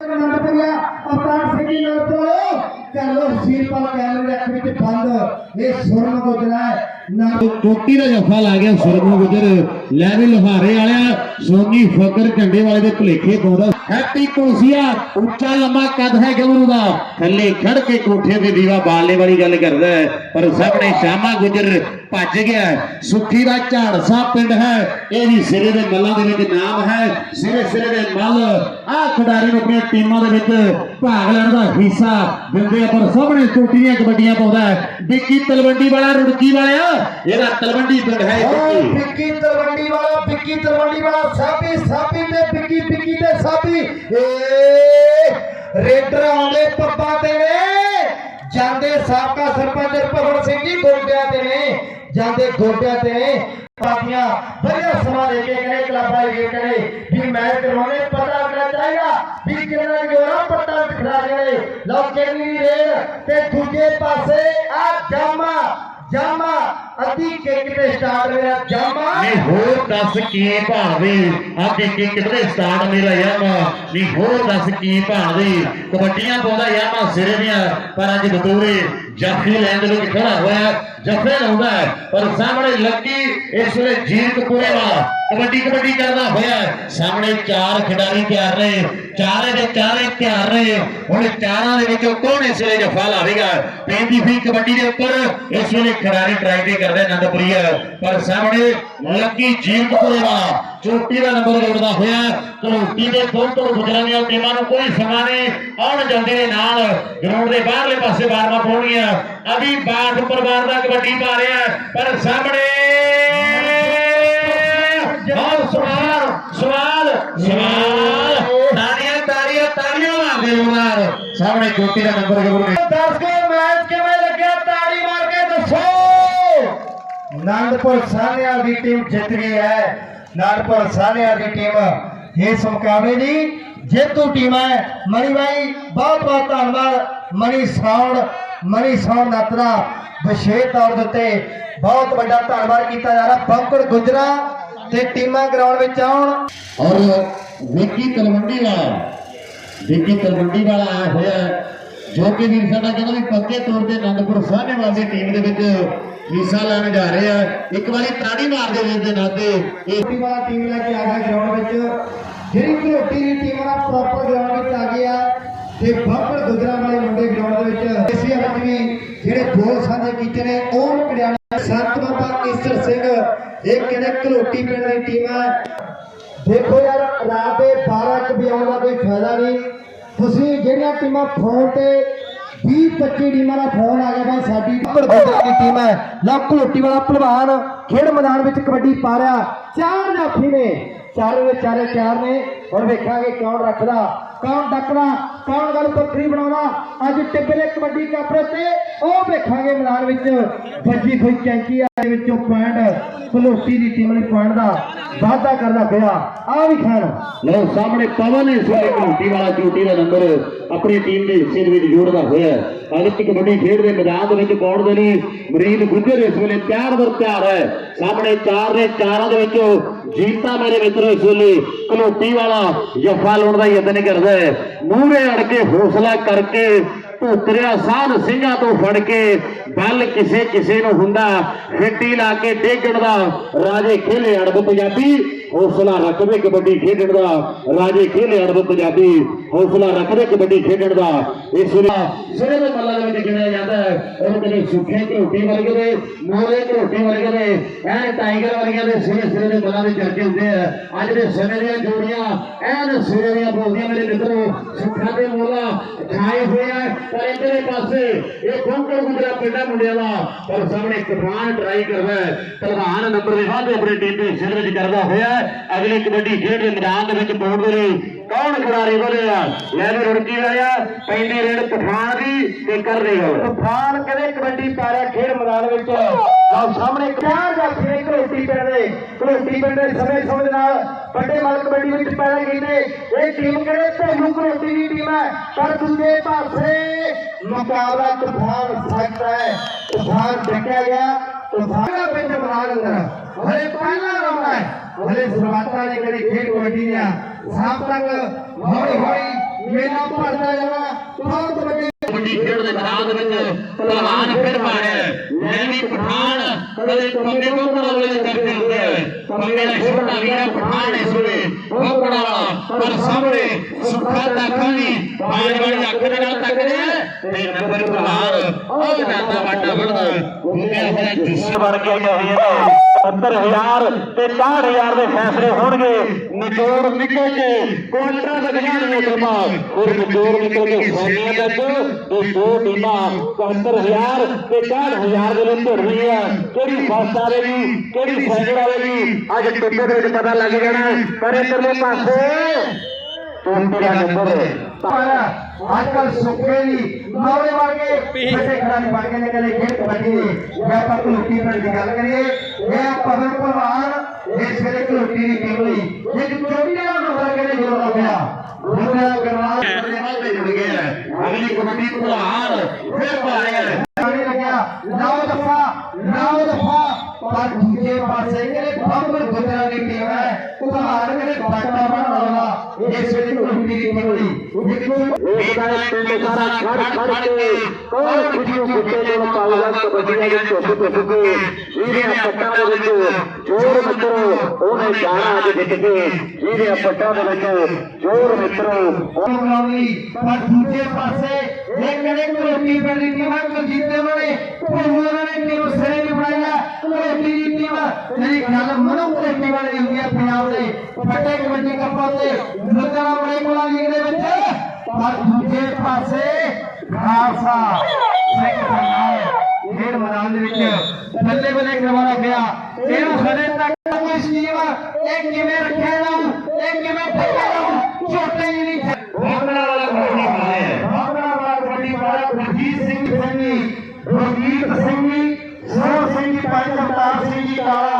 ਨੰਦਪੁਰੀਆ ਅਵਤਾਰ ਸਿੰਘ ਨਾਲ ਤੋਂ ਕਰ ਸੀਰਪਾਲ ਕੈਮਰੇ ਦੇ ਵਿੱਚ ਬੰਦ ਇਹ ਸੁਰਮ ਗੁਜਰਾ ਨਾ ਚੋਟੀ ਦਾ ਜਫਾ ਲਾ ਗਿਆ ਸੁਰਮੂ ਗੁਜਰ ਲੈ ਵੀ ਲੋਹਾਰੇ ਵਾਲਿਆ ਸੋਨੀ ਫਕਰ ਝੰਡੇ ਵਾਲੇ ਦੇ ਭੁਲੇਖੇ ਪਾਉਂਦਾ ਹੈਪੀ ਕੋਸੀਆ ਉੱਚਾ ਲੰਮਾ ਕੱਦ ਹੈ ਗਵਰੂ ਦਾ ਥੱਲੇ ਖੜ ਕੇ ਕੋਠੇ ਤੇ ਦੀਵਾ ਬਾਲਣੇ ਵਾਲੀ ਗੱਲ ਕਰਦਾ ਪਰ ਸਭ ਨੇ ਸ਼ਾਮਾ ਗੁਜਰ ਭੱਜ ਗਿਆ ਸੁੱਖੀ ਦਾ ਝਾੜਸਾ ਪਿੰਡ ਹੈ। ਇਹ ਵੀ ਸਿਰੇ ਦੇ ਮੱਲਾਂ ਦੇ ਵਿੱਚ ਨਾਮ ਹੈ। ਸਿਰੇ ਸਿਰੇ ਦੇ ਮੱਲ। ਆਹ ਖਿਡਾਰੀ ਨੂੰ ਆਪਣੀਆਂ ਟੀਮਾਂ ਦੇ ਵਿੱਚ ਭਾਗ ਲੈਣ ਦਾ ਹਿੱਸਾ ਦਿੰਦੇ ਪਰ ਸਾਹਮਣੇ ਚੋਟੀਆਂ ਕਬੱਡੀਆਂ ਪਾਉਂਦਾ ਹੈ। ਵਿੱਕੀ ਤਲਵੰਡੀ ਵਾਲਾ, ਰੁੜਕੀ ਵਾਲਿਆ। ਇਹਦਾ ਤਲਵੰਡੀ ਪਿੰਡ ਹੈ ਵਿੱਕੀ ਤਲਵੰਡੀ ਵਾਲਾ, ਵਿੱਕੀ ਤਲਵੰਡੀ ਵਾਲਾ, ਸਾਬੀ ਸਾਬੀ ਤੇ ਵਿੱਕੀ ਵਿੱਕੀ ਤੇ ਸਾਬੀ। ਏ, ਰੇਡਰ ਆਉਂਦੇ ਪੱਪਾਂ ਤੇ ਨੇ। ਜਾਂਦੇ ਸਾਬਕਾ ਸਰਪੰਚ ਭਗਵਤ ਸਿੰਘ ਜੀ ਗੋਡਿਆਂ ਤੇ ਨੇ, ਜਾਂਦੇ ਗੋਡਿਆਂ ਤੇ ਨੇ। ਪਾਪੀਆਂ ਵਧੀਆ ਸਮਾਂ ਦੇ ਕੇ ਕਰੇ ਕਲੱਬਾਂ ਦੇ ਕੇ ਕਰੇ ਵੀ ਮੈਂ ਕਰਵਾਉਣੇ, ਪਤਾ ਕਰਨਾ ਚਾਹੀਦਾ ਵੀ ਕਿੰਨਾ ਜੋਰਾ ਪੱਟਾ ਖੜਾ ਕਰੇ ਲਓ, ਕਿੰਨੀ ਰੇਲ ਤੇ ਦੂਜੇ ਪਾਸੇ ਆ ਜਾਮਾ ਜਾਮਾ। ਅੱਧੀ ਕਿੱਕ ਤੇ ਸਟਾਰਟ ਮੇਰਾ ਜਾਮਾ। ਨਹੀਂ ਹੋਰ ਦੱਸ ਕੀ ਭਾਵੇਂ ਆ ਕਿ ਕਿਤੇ ਸਟਾਰਟ ਮੇਰਾ ਯਾਮਾ ਨਹੀਂ ਹੋਰ ਦੱਸ ਕੀ ਭਾਵੇਂ, ਕਬੱਡੀਆਂ ਪਾਉਂਦਾ ਯਾਮਾ ਸਿਰੇ ਦੀਆਂ, ਪਰ ਅੱਜ ਬਤੂਰੇ ਜਾਫੀ ਲੈਣ ਦੇ ਵਿੱਚ ਖੜਾ ਹੋਇਆ ਜਫੇ ਲਾਉਂਦਾ ਪਰ ਸਾਹਮਣੇ ਲੱਗੀ ਇਸ ਵੇਲੇ ਜੀਰਕਪੁਰੇ ਵਾਲਾ ਕਬੱਡੀ ਕਬੱਡੀ ਕਰਦਾ ਹੋਇਆ ਸਾਹਮਣੇ ਚਾਰ ਖਿਡਾਰੀ ਤਿਆਰ ਨੇ, ਚਾਰੇ ਦੇ ਚਾਰੇ ਤਿਆਰ ਨੇ। ਹੁਣ ਚਾਰਾਂ ਦੇ ਵਿੱਚੋਂ ਕੌਣ ਇਸ ਵੇਲੇ ਜਫਾ ਲਾਵੇਗਾ? ਪੈਂਦੀ ਵੀ ਕਬੱਡੀ ਦੇ ਉੱਪਰ ਇਸ ਵੇਲੇ ਖਿਡਾਰੀ ਟਰਾਈ ਤੇ ਕਰਦੇ ਆਨੰਦਪੁਰੀਆ ਪਰ। ਸਾਹਮਣੇ ਲੱਗੀ ਜੀਰਕਪੁਰੇ ਵਾਲਾ ਚੋਟੀ ਦਾ ਨੰਬਰ ਜੋੜਦਾ ਹੋਇਆ। ਕਲੋਟੀ ਦੇ ਦੋ ਤੋਂ ਗੁਜਰਾਂਦੀਆਂ ਟੀਮਾਂ ਨੂੰ ਕੋਈ ਸਮਾਂ ਨਹੀਂ। ਆਉਣ ਜਾਂਦੇ ਨੇ ਨਾਲ। ਗਰਾਊਂਡ ਦੇ ਬਾਹਰਲੇ ਪਾਸੇ ਬਾਰਵਾ ਪਾਉਣੀਆਂ। ਅਭੀ ਬਾਠ ਪਰਿਵਾਰ ਦਾ ਕਬੱਡੀ ਪਾ ਰਿਹਾ। ਪਰ ਸਾਹਮਣੇ ਬਹੁਤ ਸਵਾਲ ਸਵਾਲ ਸਵਾਲ। ਤਾੜੀਆਂ ਤਾੜੀਆਂ ਤਾੜੀਆਂ ਮਾਰਦੇ ਲੋਕਾਂ ਸਾਹਮਣੇ ਚੋਟੀ ਦਾ ਨੰਬਰ ਜੋੜ ਦਰਸ਼ਕੋ, ਮੈਚ ਕਿਵੇਂ ਲੱਗਿਆ? ਤਾੜੀ ਮਾਰ ਕੇ ਦੱਸੋ। ਨੰਦਪੁਰ ਸਾਹਨੇਵਾਲ ਦੀ ਟੀਮ ਜਿੱਤ ਗਈ ਹੈ। ਨੰਦਪੁਰ ਸਾਹਨੇਵਾਲ ਦੀ ਟੀਮ ਇਸ ਮੁਕਾਬਲੇ ਦੀ ਜੇਤੂ ਟੀਮ ਹੈ। ਮਣੀ ਭਾਈ ਬਹੁਤ ਬਹੁਤ ਧੰਨਵਾਦ। ਮਣੀ ਸੌਣ ਮਣੀ ਸੌਣ ਨਤਰਾ ਵਿਸ਼ੇਸ਼ ਤੌਰ ਦੇ ਉੱਤੇ ਬਹੁਤ ਵੱਡਾ ਧੰਨਵਾਦ ਕੀਤਾ ਜਾ ਰਿਹਾ। ਬੰਕੜ ਗੁਜਰਾ ਤੇ ਟੀਮਾਂ ਗਰਾਊਂਡ ਵਿੱਚ ਆਉਣ। ਔਰ ਵਿੱਕੀ ਤਲਵੰਡੀ ਵਾਲਾ ਵਿੱਕੀ ਤਲਵੰਡੀ ਵਾਲਾ ਹੋਇਆ ਜੋ ਕਿ ਵੀਰ ਸਾਡਾ ਕਹਿੰਦਾ ਵੀ ਪੱਕੇ ਤੌਰ ਤੇ ਆਨੰਦਪੁਰ ਸਾਹਨੇਵਾਲ ਦੀ ਟੀਮ ਦੇ ਵਿੱਚ ਹਿੱਸਾ ਲੈਣ ਜਾ ਰਹੇ ਆ। ਇੱਕ ਵਾਰੀ ਤਾੜੀ ਮਾਰਦੇ ਵੀਰ ਦੇ ਨਾਤੇ ਇਹ ਵਾਲਾ ਟੀਮ ਲੈ ਕੇ ਆ ਗਿਆ ਗਰਾਊਂਡ ਵਿੱਚ। ਜਿਹੜੀ ਘੋਟੀ ਦੀ ਟੀਮ ਵਾਲਾ ਪ੍ਰੋਪਰ ਗਰਾਊਂਡ ਵਿੱਚ ਆ ਗਿਆ ਤੇ ਬਾਬਰ ਗੁਜਰਾ ਵਾਲੇ ਮੁੰਡੇ ਗਰਾਊਂਡ ਦੇ ਵਿੱਚ। ਏਸ਼ੀਆ ਵਿੱਚ ਵੀ ਜਿਹੜੇ ਗੋਲ ਸਾਂਝੇ ਕੀਤੇ ਨੇ, ਉਹ ਕੜਿਆਣਾ ਸੰਤ ਬਾਬਾ ਈਸਰ ਸਿੰਘ, ਇਹ ਕਹਿੰਦੇ ਘਲੋਟੀ ਪਿੰਡ ਦੀ ਟੀਮ ਹੈ ਦੇਖੋ ਯਾਰ, ਰਾਤ ਦੇ 12 ਵਜੇ ਆਉਣ ਦਾ ਕੋਈ ਫਾਇਦਾ ਨਹੀਂ। ਤੁਸੀਂ ਜਿਹੜੀਆਂ ਟੀਮਾਂ ਫੋਨ ਤੇ 20 25 ਟੀਮਾਂ ਦਾ ਫੋਨ ਆ ਗਿਆ ਭਾਈ ਸਾਡੀ। ਭੜਗੋਟੇ ਦੀ ਟੀਮ ਹੈ। ਲੱਖ ਲੋਟੀ ਵਾਲਾ ਪਹਿਲਵਾਨ ਖੇਡ ਮੈਦਾਨ ਵਿੱਚ ਕਬੱਡੀ ਪਾ ਰਿਹਾ। ਚਾਰ ਜਾਫੀ ਨੇ। ਚਾਰੇ ਦੇ ਚਾਰੇ ਚਾਰ ਨੇ। ਹੁਣ ਵੇਖਾਂਗੇ ਕੌਣ ਰੱਖਦਾ। ਕੌਣ ਡੱਕਦਾ ਕੌਣ ਗੱਲ ਪੱਥਰੀ ਬਣਾਉਣਾ? ਅੱਜ ਟਿੱਬਲੇ ਕਬੱਡੀ ਕਾਪਰੇ ਤੇ ਉਹ ਵੇਖਾਂਗੇ ਮੈਦਾਨ ਵਿੱਚ ਵੱਜੀ ਹੋਈ ਚੈਂਕੀ ਆ ਦੇ ਵਿੱਚੋਂ ਪੁਆਇੰਟ ਕਲੋਟੀ ਦੀ ਟੀਮ ਲਈ ਪੁਆਇੰਟ ਦਾ ਵਾਅਦਾ ਕਰਦਾ ਪਿਆ। ਆ ਵੀ ਖਾਣ ਲਓ, ਸਾਹਮਣੇ ਪਵਨ ਇਸ ਵੇਲੇ ਘੰਟੀ ਵਾਲਾ ਚੋਟੀ ਦਾ ਨੰਬਰ ਆਪਣੀ ਟੀਮ ਦੇ ਹਿੱਸੇ ਦੇ ਵਿੱਚ ਜੋੜਦਾ ਹੋਇਆ ਹੈ। ਅੱਜ ਕਬੱਡੀ ਖੇਡ ਦੇ ਮੈਦਾਨ ਦੇ ਵਿੱਚ ਪਾਉਣ ਦੇ ਲਈ ਮਰੀਦ ਗੁੱਜਰ ਇਸ ਵੇਲੇ ਤਿਆਰ ਵਰ ਤਿਆਰ ਹੈ। ਸਾਹਮਣੇ ਚਾਰ ਨੇ, ਚਾਰਾਂ ਦੇ ਵਿੱਚੋਂ ਜੀਤਾ ਮੇਰੇ ਮਿੱਤਰੋ ਇਸ ਵੇਲੇ ਘਲੋਟੀ ਵਾਲਾ ਜਫਾ ਲਾਉਣ ਦਾ ਯਤਨ ਕਰਦਾ ਹੈ। ਮੂਹਰੇ ਅੜ ਕੇ ਹੌਸਲਾ ਕਰਕੇ ਧੋਤਰਿਆ ਸਾਧ ਸਿੰਘਾਂ ਤੋਂ ਫੜ ਕੇ ਬਲ ਕਿਸੇ ਕਿਸੇ ਨੂੰ ਹੁੰਦਾ, ਫਿੱਟੀ ਲਾ ਕੇ ਡੇਗਣ ਦਾ ਰਾਜੇ ਖੇਲੇ ਅੜਬ ਪੰਜਾਬੀ। ਹੌਸਲਾ ਰੱਖਦੇ ਕਬੱਡੀ ਖੇਡਣ ਦਾ, ਰਾਜੇ ਖੇਲੇ ਅੜਬ ਪੰਜਾਬੀ, ਹੌਸਲਾ ਰੱਖਦੇ ਕਬੱਡੀ ਖੇਡਣ ਦਾ। ਇਸ ਵੇਲੇ ਸਿਰੇ ਦੇ ਮੱਲਾਂ ਦੇ ਵਿੱਚ ਗਿਣਿਆ ਜਾਂਦਾ ਹੈ। ਉਹ ਕਦੇ ਸੁੱਖੇ ਝੋਟੀ ਵਰਗੇ ਦੇ ਮੋਲੇ ਝੋਟੀ ਵਰਗੇ ਦੇ ਐਨ ਟਾਈਗਰ ਵਰਗੇ ਦੇ ਸਿਰੇ ਸਿਰੇ ਦੇ ਮੱਲਾਂ ਦੇ ਚਰਚੇ ਹੁੰਦੇ ਆ। ਅੱਜ ਦੇ ਸਮੇਂ ਦੀਆਂ ਜੋੜੀਆਂ, ਐਨ ਸਿਰੇ ਦੀਆਂ ਬੋਲਦੀਆਂ ਮੇਰੇ ਮਿੱਤਰੋ, ਸੁੱਖਾਂ ਦੇ ਮੋਲਾ ਖਾਏ ਹੋਏ ਆ। ਪਰ ਇਧਰਲੇ ਪਾਸੇ ਇਹ ਖੋਂਕੜ ਗੁਜਰਾ ਪਿੰਡਾ ਮੁੰਡਿਆਂ ਦਾ। ਪਰ ਸਾਹਮਣੇ ਕਿਸਾਨ ਟਰਾਈ ਕਰਦਾ ਹੈ। ਪ੍ਰਧਾਨ ਨੰਬਰ ਦੇ ਵਾਧੇ ਆਪਣੇ ਟੀਮ ਦੇ ਹਿੱਸੇ ਵਿੱਚ ਕਰਦਾ ਹੋਇਆ ਅਗਲੀ ਕਬੱਡੀ ਖੇਡ ਦੇ ਮੈਦਾਨ ਦੇ ਵਿੱਚ ਪਾਉਣ ਦੇ ਲਈ ਕੌਣ ਖਿਡਾਰੀ ਬੋਲਿਆ ਲੈ ਵੀ ਰੁੜਕੀ ਵਾਲਿਆ ਪੈਂਦੀ ਰੇਡ ਤੂਫਾਨ ਦੀ ਤੇ ਕਰ ਰਹੀ ਹੋ। ਤੂਫਾਨ ਕਦੇ ਕਬੱਡੀ ਪਾ ਰਿਹਾ ਖੇਡ ਮੈਦਾਨ ਵਿੱਚ। ਆਹ ਸਾਹਮਣੇ ਚਾਰ ਜਾਫੀ ਨੇ ਘਲੋਟੀ ਪਿੰਡ ਦੇ। ਘਲੋਟੀ ਪਿੰਡ ਦੇ ਸਮੇਂ ਸਮੇਂ ਦੇ ਨਾਲ ਵੱਡੇ ਮਾਲ ਕਬੱਡੀ ਵਿੱਚ ਪੈਦਾ ਕੀਤੇ। ਇਹ ਟੀਮ ਕਿਹੜੇ? ਭੇਲੂ ਘਲੋਟੀ ਦੀ ਟੀਮ ਹੈ। ਪਰ ਦੂਜੇ ਪਾਸੇ ਮੁਕਾਬਲਾ ਤੂਫਾਨ ਸਕਦਾ ਹੈ। ਤੂਫਾਨ ਡੱਕਿਆ ਗਿਆ। ਤੂਫਾਨ ਦਾ ਪਿੰਡ ਮੈਦਾਨ ਅੰਦਰ। ਹਲੇ ਪਹਿਲਾ ਰਾਉਂਡ ਹੈ। ਹਲੇ ਸ਼ੁਰੂਆਤਾਂ ਦੀ ਕਰੀ ਖੇਡ ਕਬੱਡੀ ਦੀਆਂ ਸ਼ਾਮ ਤੱਕ ਹੌਲੀ ਹੌਲੀ ਮੇਲਾ ਭਰਦਾ ਕਬੱਡੀ ਖੇਡ ਦੇ ਮੈਦਾਨ ਵਿੱਚ ਪਹਿਲਵਾਨ ਫਿਰ ਮਾਰਿਆ ਲੈਣੀ ਪਠਾਨ ਕਦੇ ਪੰਗੇ ਕੋਕੜ ਵਾਲੇ ਦੇ ਕਰਦੇ ਹੁੰਦੇ ਪੰਗੇ ਦਾ ਛੋਟਾ ਵੀਰਾ ਪਠਾਨ ਇਸ ਵੇਲੇ ਕੋਕੜ ਪਰ ਸਾਹਮਣੇ ਸੁੱਖਾ ਦਾ ਖਾਣੀ ਬਾਜ ਵਾਲੀ ਅੱਖ ਦੇ ਨਾਲ ਤੱਕਦੇ ਆ ਤੇ ਨੰਬਰ ਪਹਿਲਵਾਨ ਉਹ ਜਾਂਦਾ ਵਾਟਾ ਵੜਦਾ ਉਹਨੇ ਹੋਇਆ ਜੁੱਸੇ ਬਣ ਕੇ ਆਈ ਹੈ 70000 ਤੇ 60000 ਦੇ ਫੈਸਲੇ ਹੋਣਗੇ। ਨਿਚੋੜ ਨਿਕਲ ਕੇ ਕੁਆਟਰਾਂ ਤੱਕ ਜਾਣਗੇ ਟੀਮਾਂ ਔਰ ਨਿਚੋੜ ਨਿਕਲ ਕੇ ਸੋਨੀਆ ਤੱਕ ਤੇ ਦੋ ਟੀਮਾਂ 70000 ਤੇ 60000 ਦੇ ਵਿੱਚ ਭਿੜ ਰਹੀਆਂ। ਕਿਹੜੀ ਫਸਟ ਆਵੇਗੀ, ਕਿਹੜੀ ਸੈਕਿੰਡ ਆਵੇਗੀ? ਅੱਜ ਟਿੱਪੇ ਵਿੱਚ ਪਤਾ ਲੱਗ ਜਾਣਾ। ਪਰ ਇਧਰਲੇ ਪਾਸੇ ਟੋਂਟੀ ਦਾ ਨੰਬਰ ਅੱਜ ਕੱਲ ਸੁੱਕੇ ਵੀ ਨੌਲੇ ਵਰਗੇ ਵੱਡੇ ਖਿਡਾਰੀ ਬਣ ਗਏ ਨੇ ਕਦੇ ਖੇਡ ਕਬੱਡੀ ਦੇ ਜੇ ਆਪਾਂ ਘਲੋਟੀ ਪਿੰਡ ਦੀ ਗੱਲ ਕਰੀਏ ਇਹ ਪਵਨ ਭਲਵਾਨ ਇਸ ਵੇਲੇ ਘਲੋਟੀ ਦੀ ਟੀਮ ਲਈ ਇੱਕ ਚੋਟੀ ਦਾ ਨੰਬਰ ਕਿਹਨੇ ਜੋੜ ਲੱਗਿਆ ਉਹਦਾ ਗਰਵਾਲ ਦੇ ਜੁੜ ਗਿਆ ਅਗਲੀ ਕਬੱਡੀ ਭਲਵਾਨ ਫਿਰ ਪਾਇਆ ਆਣੇ ਲੱਗਿਆ ਨੌ ਦਫਾ ਨੌ ਦਫਾ ਪਰ ਦੂਜੇ ਪਾਸੇ ਕਿਹੜੇ ਬੰਬਰ ਗੁਜਰਾਂ ਦੀ ਟੀਮ ਹੈ ਉਦਾਹਰਨ ਕਿਹੜੇ ਬਾਟਾ ਬਣਾਉਣਾ ਇਸ ਵੇਲੇ ਘਲੋਟੀ ਦੀ ਟੀਮ ਲਈ ਇੱਕ ਇਹਦਾ ਪਿੰਡ ਸਾਰਾ ਖੜ ਖੜ ਕੇ ਕੋਈ ਖੁਸ਼ੀ ਖੁਸ਼ੀ ਨਾਲ ਪਾਲਦਾ ਕਬੱਡੀ ਦੇ ਚੁੱਪ ਚੁੱਪ ਕੇ ਇਹਦੇ ਪੱਟਾਂ ਦੇ ਵਿੱਚ ਜੋਰ ਮਿੱਤਰੋ ਉਹਨੇ ਜਾਣਾ ਅੱਜ ਜਿੱਤ ਕੇ ਇਹਦੇ ਪੱਟਾਂ ਦੇ ਵਿੱਚ ਜੋਰ ਮਿੱਤਰੋ ਬਣਾਉਣੀ ਪਰ ਦੂਜੇ ਪਾਸੇ ਇਹ ਕਿਹੜੇ ਕਲੋਟੀ ਪਿੰਡ ਦੀ ਟੀਮ ਹੈ ਕੁਲਜੀਤੇ ਵਾਲੇ ਭੋਲੂ ਨੇ ਟੀਮ ਸਿਰੇ ਨਹੀਂ ਬਣਾਇਆ ਕਲੋਟੀ ਦੀ ਟੀਮ ਜਿਹੜੀ ਗੱਲ ਮਨੋ ਕਲੋਟੀ ਵਾਲੇ ਹੁੰਦੀ ਹੈ ਪੰਜਾਬ ਦੇ ਫੱਟੇ ਕਬੱਡੀ ਕੱਪਾਂ ਤੇ ਲੁਧਿਆਣਾ ਬੜੇ ਕੋਲਾਂ ਲੀਗ ਦੇ ਵਿੱਚ ਪਰ ਦੂਜੇ ਪਾਸੇ ਖਾਲਸਾ ਸਿੰਘ ਸਰਨਾਮ ਖੇਡ ਮੈਦਾਨ ਦੇ ਵਿੱਚ ਬੱਲੇ ਬੱਲੇ ਕਰਵਾਉਣਾ ਪਿਆ ਇਹਨੂੰ ਹਲੇ ਤੱਕ ਕੋਈ ਸਕੀਮ ਇਹ ਕਿਵੇਂ ਰੱਖਿਆ ਜਾਊ ਇਹ ਕਿਵੇਂ ਫੱਟਿਆ ਜਾਊ ਝੋਟੇ ਹੀ ਨਹੀਂ ਭੋਗਣਾ ਵਾਲਾ ਕਬੱਡੀ ਪਾਇਆ ਭਾਵਨਾ ਵਾਲਾ ਕਬੱਡੀ ਵਾਲਾ ਗੁਰਜੀਤ ਸਿੰਘ ਸੰਨੀ ਗੁਰਜੀਤ ਸਿੰਘ ਜੀ ਸਰਵ ਸਿੰਘ ਜੀ ਪੰਜ ਅਵਤਾਰ ਸਿੰਘ ਜੀ ਕਾਲਾ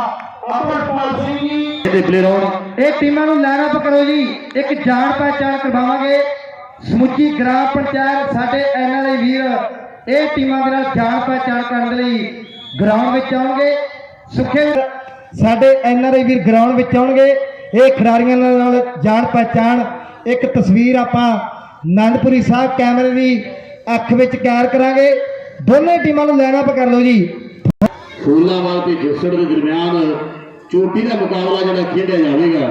ਅਮਰਪਾਲ ਸਿੰਘ ਜੀ ਇਹਦੇ ਪਲੇਅਰ ਇਹ ਟੀਮਾਂ ਨੂੰ ਲਾਈਨ ਅਪ ਕਰੋ ਜੀ। ਇੱਕ ਜਾਣ ਪਹਿਚਾਣ ਕਰਵਾਵਾਂਗੇ। ਸਮੁੱਚੀ ਗ੍ਰਾਮ ਪੰਚਾਇਤ ਸਾਡੇ ਐਨਆਰਆਈ ਵੀਰ, ਇਹ ਟੀਮਾਂ ਦੇ ਨਾਲ ਜਾਣ ਪਹਿਚਾਣ ਕਰਨ ਦੇ ਲਈ ਗਰਾਊਂਡ ਵਿੱਚ ਆਉਣਗੇ। ਸੁਖੇ ਸਾਡੇ ਐਨਆਰਆਈ ਵੀਰ ਗਰਾਊਂਡ ਵਿੱਚ ਆਉਣਗੇ। ਇਹ ਖਿਡਾਰੀਆਂ ਨਾਲ ਜਾਣ ਪਹਿਚਾਣ। ਇੱਕ ਤਸਵੀਰ ਆਪਾਂ ਆਨੰਦਪੁਰੀ ਸਾਹਿਬ ਕੈਮਰੇ ਦੀ ਅੱਖ ਵਿੱਚ ਕੈਦ ਕਰਾਂਗੇ। ਦੋਨੇ ਟੀਮਾਂ ਨੂੰ ਲਾਈਨ ਅਪ ਕਰ ਲਓ ਜੀ। ਫੂਲਾਵਾਲ ਤੇ ਜੱਸੜ ਦੇ ਦਰਮਿਆਨ ਚੋਟੀ ਦਾ ਮੁਕਾਬਲਾ ਜਿਹੜਾ ਖੇਡਿਆ ਜਾਵੇਗਾ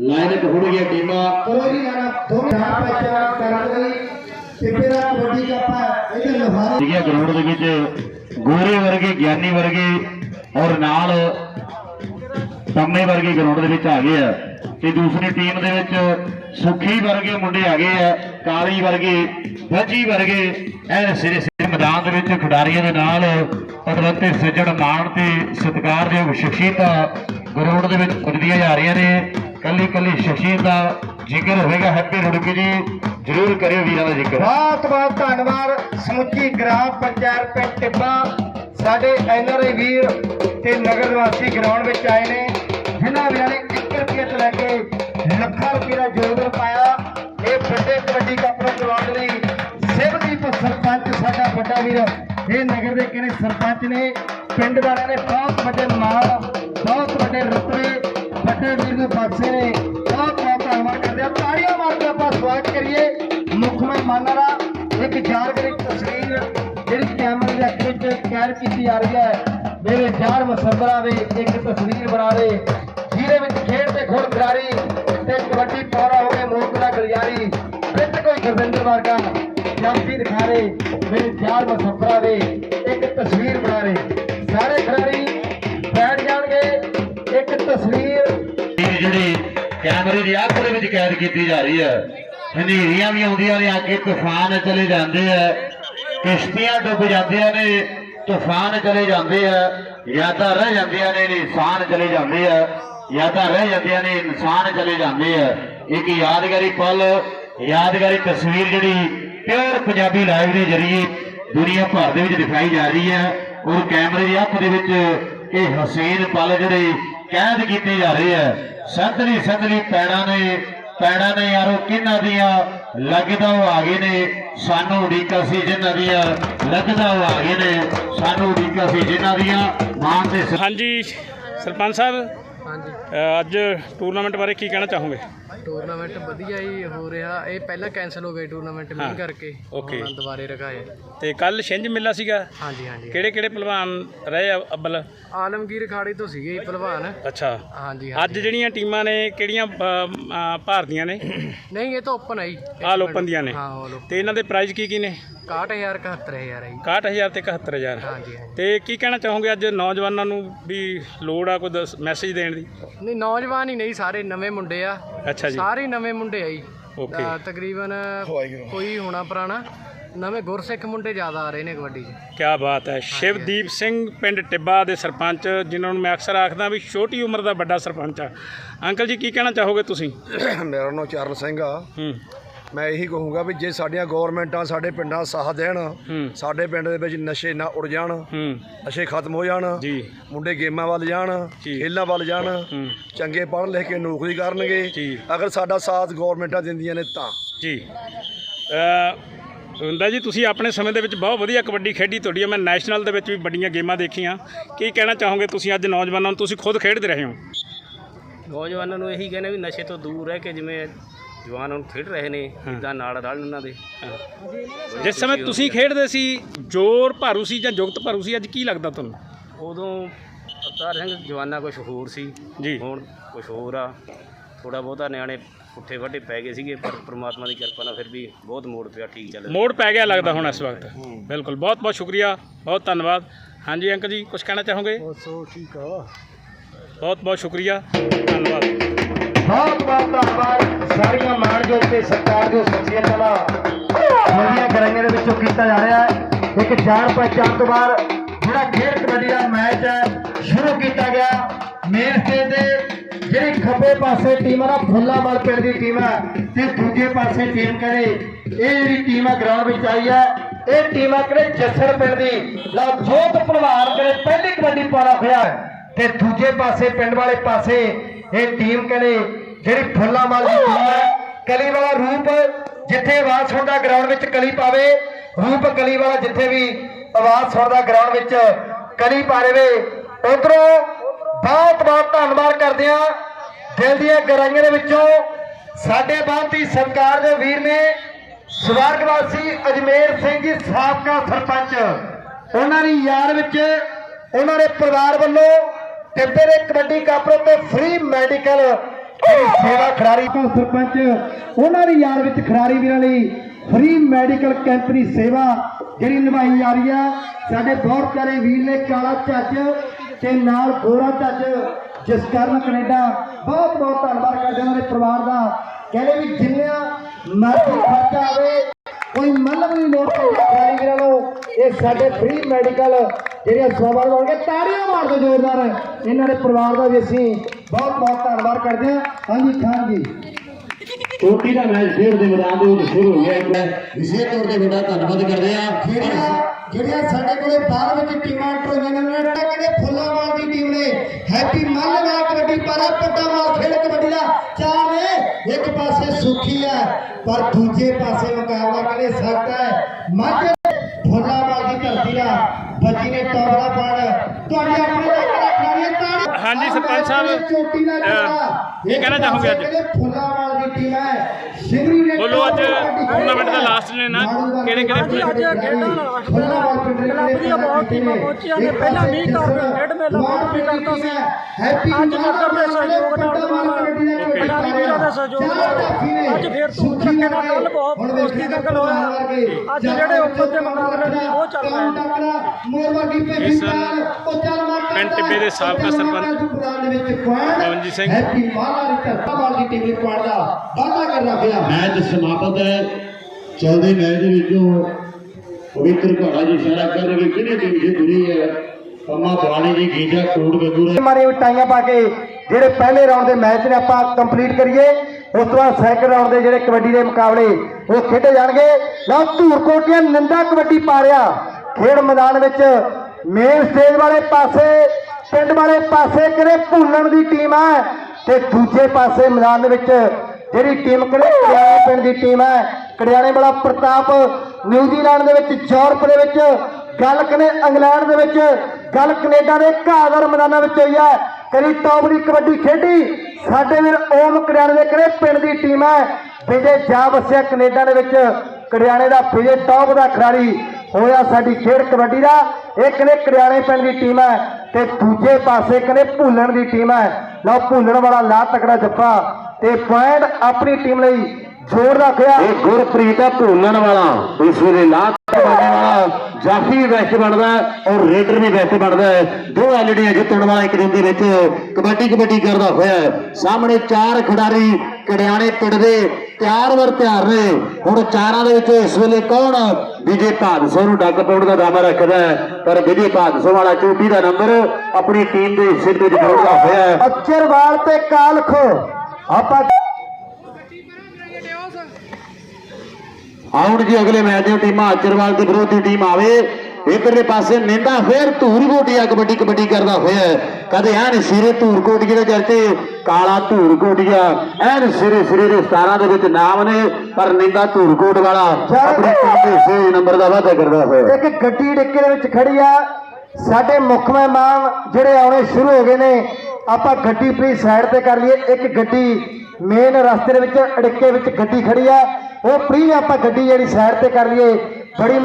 ਲਾਈਨ ਅਪ ਹੋਣਗੀਆਂ ਟੀਮਾਂ। ਲਾਈਨ ਅਪ ਦੋਵੇਂ ਜਾਣ ਪਹਿਚਾਣ ਕਰਨ ਦੇ ਲਈ ਫਿਰ ਆਹ ਕਬੱਡੀ ਕੱਪ ਇਧਰ ਲਫਾਰੇ ਸੀਗਾ ਗਰਾਊਂਡ ਦੇ ਵਿੱਚ ਗੋਰੇ ਵਰਗੇ ਗਿਆਨੀ ਵਰਗੇ ਔਰ ਨਾਲ ਪੰਮੇ ਵਰਗੇ ਗਰਾਊਂਡ ਦੇ ਵਿੱਚ ਆ ਗਏ ਆ। ਤੇ ਦੂਸਰੀ ਟੀਮ ਦੇ ਵਿੱਚ ਸੁਖੀ ਵਰਗੇ ਮੁੰਡੇ ਆ ਗਏ ਆ ਕਾਲੀ ਵਰਗੇ ਬੱਜੀ ਵਰਗੇ ਐਨ ਸਿਰੇ ਸਿਰੇ ਮੈਦਾਨ ਦੇ ਵਿੱਚ ਖਿਡਾਰੀਆਂ ਦੇ ਨਾਲ ਪਦਵੰਤੇ ਸੱਜਣ ਮਾਣ ਤੇ ਸਤਿਕਾਰਯੋਗ ਸ਼ਖਸੀਅਤਾਂ ਗਰਾਊਂਡ ਦੇ ਵਿੱਚ ਪੁੱਜਦੀਆਂ ਜਾ ਰਹੀਆਂ ਨੇ। ਕੱਲੀ ਕੱਲੀ ਸ਼ਖਸੀਅਤ ਦਾ ਜ਼ਿਕਰ ਹੋਵੇਗਾ। ਹੈਪੀ ਰੁੜਕੀ ਜੀ, ਜ਼ਰੂਰ ਕਰਿਓ ਵੀਰਾਂ ਦਾ ਜ਼ਿਕਰ। ਬਹੁਤ ਬਹੁਤ ਧੰਨਵਾਦ। ਸਮੁੱਚੀ ਗ੍ਰਾਮ ਪੰਚਾਇਤ ਪਿੰਡ ਟਿੱਬਾ। ਸਾਡੇ ਐਨਆਰਆਈ ਵੀਰ ਤੇ ਨਗਰ ਨਿਵਾਸੀ ਗਰਾਊਂਡ ਵਿੱਚ ਆਏ ਨੇ। ਜਿਨ੍ਹਾਂ ਵੀਰਾਂ ਨੇ 1 ਰੁਪਏ ਤੋਂ ਲੈ ਕੇ ਲੱਖਾਂ ਰੁਪਏ ਦਾ ਯੋਗਦਾਨ ਪਾਇਆ। ਇਹ ਵੱਡੇ ਕਬੱਡੀ ਕੱਪ ਨੂੰ ਕਰਵਾਉਣ ਲਈ ਸਿਵਦੀਪ ਸਰਪੰਚ ਸਾਡਾ ਵੱਡਾ ਵੀਰ ਇਹ ਨਗਰ ਦੇ ਕਿਹਨੇ ਸਰਪੰਚ ਨੇ? ਪਿੰਡ ਵਾਲਿਆਂ ਨੇ ਬਹੁਤ ਵੱਡੇ ਮਾਲ ਬਹੁਤ ਵੱਡੇ ਰੁਤਬੇ, ਵੱਡੇ ਵੀਰ ਨੂੰ ਬਖਸ਼ੇ ਨੇ। ਬਹੁਤ ਬਹੁਤ ਧੰਨਵਾਦ ਕਰਦੇ ਆ ਤਾੜੀਆਂ ਮਾਰ ਕੇ ਆਪਾਂ, ਸਵਾਗਤ ਕਰੀਏ ਮੁੱਖ ਮਹਿਮਾਨਾਂ ਦਾ। ਇੱਕ ਯਾਦਗਾਰੀ ਤਸਵੀਰ ਜਿਹੜੀ ਕੈਮਰੇ ਦੇ ਅੱਖ ਵਿੱਚ ਕੈਦ ਕੀਤੀ ਜਾ ਰਹੀ ਹੈ। ਮੇਰੇ ਯਾਰ ਮਸੰਬਰਾਂ ਦੇ ਇੱਕ ਤਸਵੀਰ ਬਣਾਵੇ ਜਿਹਦੇ ਵਿੱਚ ਖੇਡ ਤੇ ਖੁਰ ਖਿਡਾਰੀ ਤੇ ਕਬੱਡੀ ਪਾਰਾ ਹੋਵੇ ਗਏ ਮੋਕ ਦਾ ਗਲਿਆਰੀ ਵਿੱਚ ਕੋਈ ਗੁਰਵਿੰਦਰ ਵਰਗਾ ਜੰਪੀ ਦਿਖਾ ਰਹੇ ਮੇਰੇ ਯਾਰ ਮਸੰਬਰਾਂ ਦੇ, ਇੱਕ ਤਸਵੀਰ ਬਣਾ ਰਹੇ ਸਾਰੇ ਖਿਡਾਰੀ ਬੈਠ ਜਾਣਗੇ, ਇੱਕ ਤਸਵੀਰ। ਜਿਹੜੀ ਕੈਮਰੇ ਦੀ ਅੱਖ ਦੇ ਵਿੱਚ ਕੈਦ ਕੀਤੀ ਜਾ ਰਹੀ ਹੈ, ਹਨੇਰੀਆਂ ਵੀ ਆਉਂਦੀਆਂ ਨੇ ਅੱਗੇ ਤੂਫਾਨ ਚਲੇ ਜਾਂਦੇ ਆ। ਕਿਸ਼ਤੀਆਂ ਡੁੱਬ ਜਾਂਦੀਆਂ ਨੇ, ਤੂਫਾਨ ਚਲੇ ਜਾਂਦੇ ਆ। ਤਾਂ ਰਹਿ ਜਾਂਦੀਆਂ ਨੇ, ਇਨਸਾਨ ਚਲੇ ਜਾਂਦੇ ਆ। ਤਾਂ ਰਹਿ ਜਾਂਦੀਆਂ ਨੇ, ਇਨਸਾਨ ਚਲੇ ਜਾਂਦੇ ਆ। ਇੱਕ ਯਾਦਗਾਰੀ ਪਲ, ਯਾਦਗਾਰੀ ਤਸਵੀਰ ਜਿਹੜੀ ਪਿਓਰ ਪੰਜਾਬੀ ਲਾਈਵ ਦੇ ਜ਼ਰੀਏ ਦੁਨੀਆ ਭਰ ਦੇ ਵਿੱਚ ਦਿਖਾਈ ਜਾ ਰਹੀ ਹੈ ਔਰ ਕੈਮਰੇ ਦੀ ਅੱਖ ਦੇ ਵਿੱਚ ਇਹ ਹਸੀਨ ਪਲ ਜਿਹੜੇ ਕੈਦ ਕੀਤੇ ਜਾ ਰਹੇ ਆ ਸੰਤਰੀ ਸੰਤਰੀ ਪੈੜਾਂ ਨੇ ਪੈੜਾਂ ਨੇ ਯਾਰੋ ਕਿਹਨਾਂ ਦੀਆਂ ਲੱਗਦਾ ਉਹ ਆ ਗਏ ਨੇ? ਸਾਨੂੰ ਉਡੀਕਾ ਸੀ ਜਿਨ੍ਹਾਂ ਦੀਆਂ ਲੱਗਦਾ ਉਹ ਆ ਗਏ ਨੇ। ਸਾਨੂੰ ਉਡੀਕਾ ਸੀ ਜਿਨ੍ਹਾਂ ਦੀਆਂ ਮਾਂ ਤੇ ਹਾਂਜੀ, ਸਰਪੰਚ ਸਾਹਿਬ ਹਾਂਜੀ। ਅੱਜ ਟੂਰਨਾਮੈਂਟ ਬਾਰੇ ਕੀ ਕਹਿਣਾ ਚਾਹੋਗੇ? ਟੂਰਨਾਮੈਂਟ ਵਧੀਆ ਹੀ ਹੋ ਰਿਹਾ। ਇਹ ਪਹਿਲਾਂ ਕੈਨਸਲ ਹੋ ਗਏ ਟੂਰਨਾਮੈਂਟ ਮੀਂਹ ਕਰਕੇ। ਓਕੇ। ਹੁਣ ਦੁਬਾਰੇ ਰਖਾਏ। ਤੇ ਕੱਲ ਛਿੰਝ ਮੇਲਾ ਸੀਗਾ। ਹਾਂਜੀ ਹਾਂਜੀ। ਕਿਹੜੇ ਕਿਹੜੇ ਪਹਿਲਵਾਨ ਰਹੇ ਆ ਅੱਬਲ? ਆਲਮਗੀਰ ਖਾੜੀ ਤੋਂ ਸੀਗੇ ਪਹਿਲਵਾਨ। ਅੱਛਾ। ਹਾਂਜੀ ਅੱਜ ਜਿਹੜੀਆਂ ਟੀਮਾਂ ਨੇ ਕਿਹੜੀਆਂ ਭਾਰਤੀਆਂ ਨੇ? ਨਹੀਂ ਇਹ ਤਾਂ ਓਪਨ ਆਈ ਆਲ ਓਪਨ ਦੀਆਂ ਨੇ। ਹਾਂ ਆਲ ਤੇ ਇਹਨਾਂ ਦੇ ਪ੍ਰਾਈਜ਼ ਕੀ ਕੀ ਨੇ? 61000 71000 ਹੈ ਜੀ। 61000 ਤੇ 71000 ਹਾਂਜੀ ਹਾਂਜੀ। ਤੇ ਕੀ ਕਹਿਣਾ ਚਾਹੋਗੇ ਅੱਜ ਨੌਜਵਾਨਾਂ ਨੂੰ ਵੀ ਲੋੜ ਆ ਕੋਈ ਮੈਸੇਜ ਦੇਣ ਦੀ ਨਹੀਂ ਨੌਜਵਾਨ ਹੀ ਨਹੀਂ ਸਾਰੇ ਨਵੇਂ ਮੁੰਡੇ ਆ। ਅੱਛਾ ਜੀ। ਸਾਰੇ ਹੀ ਨਵੇਂ ਮੁੰਡੇ ਆ ਜੀ। ਓਕੇ। ਅਹ ਤਕਰੀਬਨ ਕੋਈ ਹੋਣਾ ਪੁਰਾਣਾ ਨਵੇਂ ਗੁਰਸਿੱਖ ਮੁੰਡੇ ਜ਼ਿਆਦਾ ਆ ਰਹੇ ਨੇ ਕਬੱਡੀ 'ਚ। ਕਿਆ ਬਾਤ ਹੈ। ਸ਼ਿਵਦੀਪ ਸਿੰਘ ਪਿੰਡ ਟਿੱਬਾ ਦੇ ਸਰਪੰਚ ਜਿਨ੍ਹਾਂ ਨੂੰ ਮੈਂ ਅਕਸਰ ਆਖਦਾ ਵੀ ਛੋਟੀ ਉਮਰ ਦਾ ਵੱਡਾ ਸਰਪੰਚ ਆ। ਅੰਕਲ ਜੀ ਕੀ ਕਹਿਣਾ ਚਾਹੋਗੇ ਤੁਸੀਂ? ਮੇਰਾ ਨਾਮ ਚਰਨ ਸਿੰਘ ਆ। ਹੂੰ। ਮੈਂ ਇਹੀ ਕਹੂੰਗਾ ਵੀ ਜੇ ਸਾਡੀਆਂ ਗਵਰਨਮੈਂਟਾਂ ਸਾਡੇ ਪਿੰਡਾਂ ਸਾਥ ਦੇਣ ਸਾਡੇ ਪਿੰਡ ਦੇ ਵਿੱਚ ਨਸ਼ੇ ਨਾ ਉੜ ਜਾਣ ਨਸ਼ੇ ਖਤਮ ਹੋ ਜਾਣ ਜੀ। ਮੁੰਡੇ ਗੇਮਾਂ ਵੱਲ ਜਾਣ ਜੀ। ਖੇਲਾਂ ਵੱਲ ਜਾਣ ਚੰਗੇ ਪੜ੍ਹ ਲਿਖ ਕੇ ਨੌਕਰੀ ਕਰਨਗੇ ਜੀ। ਅਗਰ ਸਾਡਾ ਸਾਥ ਗਵਰਨਮੈਂਟਾਂ ਦਿੰਦੀਆਂ ਨੇ ਤਾਂ। ਜੀ। ਅ, ਹੁੰਦਾ ਜੀ ਤੁਸੀਂ ਆਪਣੇ ਸਮੇਂ ਦੇ ਵਿੱਚ ਬਹੁਤ ਵਧੀਆ ਕਬੱਡੀ ਖੇਡੀ ਤੁਹਾਡੀ ਮੈਂ ਨੈਸ਼ਨਲ ਦੇ ਵਿੱਚ ਵੀ ਵੱਡੀਆਂ ਗੇਮਾਂ ਦੇਖੀਆਂ। ਕੀ ਕਹਿਣਾ ਚਾਹੋਗੇ ਤੁਸੀਂ ਅੱਜ ਨੌਜਵਾਨਾਂ ਨੂੰ? ਤੁਸੀਂ ਖੁਦ ਖੇਡਦੇ ਰਹੇ ਹੋ। ਨੌਜਵਾਨਾਂ ਨੂੰ ਇਹੀ ਕਹਿੰਦੇ ਵੀ ਨਸ਼ੇ ਤੋਂ ਦੂਰ ਰਹਿ ਕੇ ਜਿਵੇਂ ਜਵਾਨ ਹੁਣ ਖੇਡ ਰਹੇ ਨੇ ਇਦਾਂ ਨਾਲ ਰਲ ਉਹਨਾਂ ਦੇ। ਜਿਸ ਸਮੇਂ ਤੁਸੀਂ ਖੇਡਦੇ ਸੀ ਜ਼ੋਰ ਭਾਰੂ ਸੀ ਜਾਂ ਜੁਗਤ ਭਾਰੂ ਸੀ ਅੱਜ ਕੀ ਲੱਗਦਾ ਤੁਹਾਨੂੰ? ਉਦੋਂ ਅਵਤਾਰ ਸਿੰਘ ਜਵਾਨਾ ਕੁਝ ਹੋਰ ਸੀ। ਜੀ। ਹੁਣ ਕੁਝ ਹੋਰ ਆ। ਥੋੜਾ ਬਹੁਤਾ ਨਿਆਣੇ ਪੁੱਠੇ ਵੱਡੇ ਪੈ ਗਏ ਸੀਗੇ ਪਰ ਪ੍ਰਮਾਤਮਾ ਦੀ ਕਿਰਪਾ ਨਾਲ ਫਿਰ ਵੀ ਬਹੁਤ ਮੋੜ ਪਿਆ ਠੀਕ ਚੱਲ ਰਿਹਾ। ਮੋੜ ਪੈ ਗਿਆ ਲੱਗਦਾ ਹੁਣ ਇਸ ਵਕਤ। ਬਿਲਕੁਲ ਬਹੁਤ ਬਹੁਤ ਸ਼ੁਕਰੀਆ ਬਹੁਤ ਧੰਨਵਾਦ। ਹਾਂਜੀ ਅੰਕਲ ਜੀ ਕੁਝ ਕਹਿਣਾ ਚਾਹੋਗੇ? ਸੋ ਠੀਕ ਆ। ਬਹੁਤ ਬਹੁਤ ਸ਼ੁਕਰੀਆ ਧੰਨਵਾਦ। ਬਹੁਤ ਬਹੁਤ ਧੰਨਵਾਦ। ਸਾਰੀਆਂ ਮਾਣਯੋਗ ਸਰਕਾਰ ਦੇ ਸ਼ਖਸੀਅਤਾਂ ਦਾ ਵਧੀਆ ਗਰਾਈਆਂ ਦੇ ਵਿੱਚੋਂ ਕੀਤਾ ਜਾ ਰਿਹਾ ਹੈ। ਇੱਕ ਜਾਣ ਪਹਿਚਾਣ ਤੋਂ ਬਾਅਦ ਜਿਹੜਾ ਖੇਡ ਕਬੱਡੀ ਦਾ ਮੈਚ ਹੈ, ਸ਼ੁਰੂ ਕੀਤਾ ਗਿਆ। ਮੇਨ ਸਟੇਜ ਤੇ ਜਿਹੜੀ ਖੱਬੇ ਪਾਸੇ ਟੀਮ ਆ ਨਾ ਫੁੱਲਾਮਲ ਪਿੰਡ ਦੀ ਟੀਮ ਹੈ ਤੇ ਦੂਜੇ ਪਾਸੇ ਟੀਮ ਕਰੇ ਇਹ ਜਿਹੜੀ ਟੀਮ ਆ ਗਰਾਊਂਡ ਵਿੱਚ ਆਈ ਹੈ। ਇਹ ਟੀਮ ਆ ਕਿਹੜੇ ਜੱਸੜ ਪਿੰਡ ਦੀ? ਲਓ ਜੋਤ ਭਲਵਾਨ ਕਰੇ ਪਹਿਲੀ ਕਬੱਡੀ ਪਾਉਣਾ ਹੋਇਆ ਤੇ ਦੂਜੇ ਪਾਸੇ, ਪਿੰਡ ਵਾਲੇ ਪਾਸੇ ਇਹ ਟੀਮ ਕਹਿੰਦੇ ਜਿਹੜੀ ਫੁੱਲਾਮਲ ਦੀ ਟੀਮ ਹੈ ਕਲੀ ਵਾਲਾ ਰੂਪ ਜਿੱਥੇ ਆਵਾਜ਼ ਸੁਣਦਾ ਗਰਾਊਂਡ ਵਿੱਚ ਕਲੀ ਪਾਵੇ, ਰੂਪ ਕਲੀ ਵਾਲਾ ਜਿੱਥੇ ਵੀ ਆਵਾਜ਼ ਸੁਣਦਾ ਗਰਾਊਂਡ ਵਿੱਚ ਕਲੀ ਪਾ ਦੇਵੇ। ਉਧਰੋਂ ਬਹੁਤ ਬਹੁਤ ਧੰਨਵਾਦ ਕਰਦੇ ਆ ਦਿਲ ਦੀਆਂ ਗਹਿਰਾਈਆਂ ਦੇ ਵਿੱਚੋਂ ਸਾਡੇ ਬਹੁਤ ਹੀ ਸਰਕਾਰ ਦੇ ਵੀਰ ਨੇ ਸਵਰਗਵਾਸੀ ਅਜਮੇਰ ਸਿੰਘ ਜੀ, ਸਾਬਕਾ ਸਰਪੰਚ। ਉਹਨਾਂ ਦੀ ਯਾਦ ਵਿੱਚ ਉਹਨਾਂ ਦੇ ਪਰਿਵਾਰ ਵੱਲੋਂ ਟਿੱਬੇ ਦੇ ਕਬੱਡੀ ਕੱਪ ਤੇ ਫ੍ਰੀ ਮੈਡੀਕਲ ਸੇਵਾ ਖਿਡਾਰੀ ਸਰਪੰਚ, ਉਹਨਾਂ ਦੀ ਯਾਦ ਵਿੱਚ ਖਿਡਾਰੀ ਵੀਰਾਂ ਲਈ ਫ੍ਰੀ ਮੈਡੀਕਲ ਕੈਂਪ ਦੀ ਸੇਵਾ ਜਿਹੜੀ ਨਿਭਾਈ ਜਾ ਰਹੀ ਆ। ਸਾਡੇ ਬਹੁਤ ਪਿਆਰੇ ਵੀਰ ਨੇ ਕਾਲਾ ਝੱਜ ਤੇ ਨਾਲ ਗੋਰਾ ਝੱਜ ਜਿਸ ਕਾਰਨ ਕੈਨੇਡਾ ਬਹੁਤ ਬਹੁਤ ਧੰਨਵਾਦ ਕਰਦੇ ਉਹਨਾਂ ਦੇ ਪਰਿਵਾਰ ਦਾ। ਕਹਿੰਦੇ ਵੀ ਜਿੰਨਾ ਮਰਜ਼ੀ ਖਰਚਾ ਆਵੇ ਕੋਈ ਮੱਲਮ ਨਹੀਂ ਲੋੜ ਖਿਡਾਰੀ ਵੀਰਾਂ ਨੂੰ ਇਹ ਸਾਡੇ ਫ੍ਰੀ ਮੈਡੀਕਲ ਜਿਹੜੀਆਂ ਸੇਵਾ ਲਵਾਉਣਗੇ ਤਾੜੀਆਂ ਮਾਰ ਦਿਓ ਜ਼ੋਰਦਾਰ। ਇਹਨਾਂ ਦੇ ਪਰਿਵਾਰ ਦਾ ਵੀ ਅਸੀਂ ਬਹੁਤ ਬਹੁਤ ਧੰਨਵਾਦ ਕਰਦੇ ਹਾਂ। ਹਾਂਜੀ ਖਾਨ ਜੀ। ਚੋਟੀ ਦਾ ਮੈਚ ਖੇਡ ਦੇ ਮੈਦਾਨ ਦੇ ਵਿੱਚ ਸ਼ੁਰੂ ਹੋ ਗਿਆ ਇੱਕ ਵਿਸ਼ੇਸ਼ ਤੌਰ ਤੇ ਵੱਡਾ ਧੰਨਵਾਦ ਕਰਦੇ ਆ ਜਿਹੜੀਆਂ ਜਿਹੜੀਆਂ ਸਾਡੇ ਕੋਲੇ ਬਾਹਰ ਵਿੱਚ ਟੀਮਾਂ ਟਰੋਈਆਂ ਨੇ ਉਹਨਾਂ ਨੇ ਕਹਿੰਦੇ ਫੁੱਲਾਵਾਲ ਦੀ ਟੀਮ ਨੇ। ਹੈਪੀ ਮੱਲ ਨਾਲ ਕਬੱਡੀ ਪਾਰਾ ਪੱਟਾਵਾਲ ਖੇਡ ਕਬੱਡੀ ਦਾ ਚਾਰ ਨੇ। ਇੱਕ ਪਾਸੇ ਸੁਖੀ ਹੈ ਪਰ ਦੂਜੇ ਪਾਸੇ ਮੁਕਾਬਲਾ ਕਹਿੰਦੇ ਸਖਤ ਹੈ। ਮੱਝ ਫੁੱਲਾਵਾਲ ਦੀ ਧਰਤੀ ਦਾ ਬੱਜੀ ਨੇ ਟੌਪਲਾ ਫੜ ਤੁਹਾਡੀ ਆਪਣੀ ਦਾ ਖਿਡਾਰੀ ਤਾੜੀ ਹਾਂਜੀ ਸਰਪੰਚ ਸਾਹਿਬ, ਚੋਟੀ ਦਾ ਅਹ, ਕੀ ਕਹਿਣਾ ਚਾਹੋਗੇ ਅੱਜ? ਫੁੱਲਾਵਾਲ ਦੀ ਟੀਮ ਹੈ। ਸਿੰਗਰੀ ਨੇ ਬੋਲੋ ਅੱਜ। ਟੂਰਨਾਮੈਂਟ ਦਾ ਲਾਸਟ ਨੇ ਨਾ ਕਿਹੜੇ ਕਿਹੜੇ ਕਲੱਬ ਦੀਆਂ ਬਹੁਤ ਟੀਮਾਂ ਪਹੁੰਚੀਆਂ ਨੇ। ਪਹਿਲਾਂ ਮੀਂਹ ਕਾਰਨ ਖੇਡ ਮੇਲਾ ਬਹੁਤ ਵੀ ਕਰਦਾ ਸੀ। ਅੱਜ ਨਗਰ ਦੇ ਸਹਿਯੋਗ ਨਾਲ ਖਿਡਾਰੀ ਵੀਰਾਂ ਦੇ ਸਹਿਯੋਗ ਨਾਲ ਅੱਜ ਫੇਰ ਤੋਂ ਤੱਕੇ ਨਾਲ ਕੱਲ ਬਹੁਤ ਕੁਸ਼ਤੀ ਦਖਲ ਹੋਇਆ। ਅੱਜ ਜਿਹੜੇ ਉੱਪਰ ਦੇ ਮੁਕਾਬਲੇ ਨੇ ਉਹ ਚੱਲ ਰਹੇ ਨੇ। ਇਸ ਪਿੰਡ ਟਿੱਬੇ ਦੇ ਸਾਬਕਾ ਸਰਪੰਚ ਪਵਨਜੀਤ ਸਿੰਘ। ਹੈਪੀ ਮਾਲਾ ਦੀ ਧਰਤਾਵਾਲ ਦੀ ਟੀਮ ਨੂੰ ਪਾਉਣ ਦਾ ਵਾਅਦਾ ਕਰਨਾ ਪਿਆ। ਮੈਚ ਸਮਾਪਤ ਹੈ। ਚਲਦੇ ਮੈਚ ਦੇ ਵਿੱਚੋਂ ਪਵਿੱਤਰ ਘੜਾ ਜੀ ਇਸ਼ਾਰਾ ਕਰ ਰਹੇ ਕਿ ਕਿਹੜੀ ਟੀਮ ਜਿੱਤਦੀ ਹੈ? ਪੰਮਾ ਬਾਣੀ ਦੀ ਗੀਜਾ ਕੋਟ ਗੰਗੂ ਮਾਰੇ ਉਟਾਈਆਂ ਪਾ ਕੇ ਜਿਹੜੇ ਪਹਿਲੇ ਰਾਉਂਡ ਦੇ ਮੈਚ ਨੇ ਆਪਾਂ ਕੰਪਲੀਟ ਕਰੀਏ। ਉਸ ਤੋਂ ਬਾਅਦ ਸੈਕੰਡ ਰਾਉਂਡ ਦੇ ਜਿਹੜੇ ਕਬੱਡੀ ਦੇ ਮੁਕਾਬਲੇ ਉਹ ਖੇਡੇ ਜਾਣਗੇ। ਲਓ ਧੂਰਕੋਟੀਆਂ ਨੰਦਾ ਕਬੱਡੀ ਪਾ ਰਿਹਾ। ਖੇਡ ਮੈਦਾਨ ਵਿੱਚ ਮੇਨ ਸਟੇਜ ਵਾਲੇ ਪਾਸੇ, ਪਿੰਡ ਵਾਲੇ ਪਾਸੇ ਕਿਹੜੇ ਭੁੱਲਣ ਦੀ ਟੀਮ ਹੈ ਤੇ ਦੂਜੇ ਪਾਸੇ ਮੈਦਾਨ ਦੇ ਵਿੱਚ ਜਿਹੜੀ ਟੀਮ ਕਿਹੜੇ ਪਿੰਡ ਦੀ ਟੀਮ ਹੈ ਕੜਿਆਣੇ ਵਾਲਾ ਪ੍ਰਤਾਪ ਨਿਊਜ਼ੀਲੈਂਡ ਦੇ ਵਿੱਚ, ਯੂਰਪ ਦੇ ਵਿੱਚ ਗੱਲ ਕਨੇ ਇੰਗਲੈਂਡ ਦੇ ਵਿੱਚ ਗੱਲ ਕੈਨੇਡਾ ਦੇ ਘਾਦਰ ਮੈਦਾਨਾਂ ਵਿੱਚ ਹੋਈ ਹੈ। ਕਰੀ ਟੌਪ ਦੀ ਕਬੱਡੀ ਖੇਡੀ, ਸਾਡੇ ਵੀਰ ਓਮ ਕੜਿਆਣੇ ਦੇ ਕਰੇ ਪਿੰਡ ਦੀ ਟੀਮ ਹੈ। ਵਿਜੇ ਜਾ ਵਸਿਆ ਕੈਨੇਡਾ ਦੇ ਵਿੱਚ, ਕੜਿਆਣੇ ਦਾ ਵਿਜੇ ਟੌਪ ਦਾ ਖਿਡਾਰੀ ਹੋਇਆ ਸਾਡੀ ਖੇਡ ਕਬੱਡੀ ਦਾ। ਇਹ ਕਹਿੰਦੇ ਕਰਿਆਣੇ ਪਿੰਡ ਦੀ ਟੀਮ ਹੈ ਤੇ ਦੂਜੇ ਪਾਸੇ ਕਹਿੰਦੇ ਭੁੱਲਣ ਦੀ ਟੀਮ ਹੈ। ਲਓ ਭੁੱਲਣ ਵਾਲਾ ਲਾ ਤਕੜਾ ਜੱਫਾ ਤੇ ਪੁਆਇੰਟ ਆਪਣੀ ਟੀਮ ਲਈ ਜੋੜ ਰੱਖਿਆ। ਇਹ ਗੁਰਪ੍ਰੀਤ ਹੈ ਭੁੱਲਣ ਵਾਲਾ। ਇਸ ਵੇਲੇ ਲਾਤ ਬਣਨ ਵਾਲਾ ਜਾਫੀ ਵੈਸਟ ਬਣਦਾ ਔਰ ਰੇਡਰ ਵੀ ਵੈਸਟ ਬਣਦਾ ਦੋ ਐਲਡੀਆਂ ਜਿੱਤਣ ਵਾਲਾ ਇੱਕ ਦਿਨ ਦੇ ਵਿੱਚ ਕਬੱਡੀ ਕਬੱਡੀ ਕਰਦਾ ਹੋਇਆ ਸਾਹਮਣੇ ਚਾਰ ਖਿਡਾਰੀ ਕੜਿਆਣੇ ਪਿੰਡ ਦੇ ਤਿਆਰ ਵਰ ਤਿਆਰ ਨੇ। ਹੁਣ ਚਾਰਾਂ ਦੇ ਵਿੱਚ ਇਸ ਵੇਲੇ ਕੌਣ? ਵਿਜੇ ਭਾਦਸੋਂ ਨੂੰ ਡੱਕ ਪਾਉਣ ਦਾ ਦਾਅਵਾ ਰੱਖਦਾ ਹੈ। ਪਰ ਵਿਜੇ ਭਾਦਸੋਂ ਵਾਲਾ ਚੋਟੀ ਦਾ ਨੰਬਰ ਆਪਣੀ ਟੀਮ ਦੇ ਸਿਰ ਵਿੱਚ ਜੋੜਦਾ ਹੋਇਆ ਅਚਰਵਾਲ ਤੇ ਕਾਲਖੋ। ਆਪਾਂ ਆਉਣ ਜੀ ਅਗਲੇ ਮੈਚ ਦੀਆਂ ਟੀਮਾਂ ਅਚਰਵਾਲ ਦੇ ਵਿਰੋਧੀ ਟੀਮ ਆਵੇ। ਇਧਰਲੇ ਪਾਸੇ ਨਿੰਦਾ ਫੇਰ ਧੂਰ ਕੋਟੀਆ ਕਬੱਡੀ ਕਬੱਡੀ ਕਰਦਾ ਹੋਇਆ। ਕਦੇ ਐਨ ਸਿਰੇ ਧੂਰ ਕੋਟੀਏ ਦੇ ਚਰਚੇ ਕਾਲਾ ਧੂਰ ਕੋਟੀਆ ਐਨ ਸਿਰੇ ਸਿਰੇ ਦੇ 17 ਦੇ ਵਿੱਚ ਨਾਮ ਨੇ ਪਰ ਨਿੰਦਾ ਧੂਰ ਕੋਟ ਵਾਲਾ ਆਪਣੀ ਟੀਮ ਦੇ ਸੇ ਨੰਬਰ ਦਾ ਵਾਅਦਾ ਕਰਦਾ ਹੋਇਆ। ਇੱਕ ਗੱਡੀ ਡਿੱਕੇ ਦੇ ਵਿੱਚ ਖੜੀ ਆ। ਸਾਡੇ ਮੁੱਖ ਮਹਿਮਾਨ ਜਿਹੜੇ ਆਉਣੇ ਸ਼ੁਰੂ ਹੋ ਗਏ ਨੇ ਆਪਾਂ ਗੱਡੀ ਪਲੀਜ਼ ਸਾਈਡ ਤੇ ਕਰ ਲਈਏ। ਇੱਕ ਗੱਡੀ ਮੇਨ ਰਸਤੇ ਦੇ ਵਿੱਚ ਅੜਿੱਕੇ ਵਿੱਚ ਗੱਡੀ ਖੜੀ ਆ। ਉਹ ਪਲੀਜ਼ ਆਪਾਂ ਗੱਡੀ ਜਿਹੜੀ ਸਾਈਡ ਤੇ ਕਰ ਲਈਏ ਬੜੀ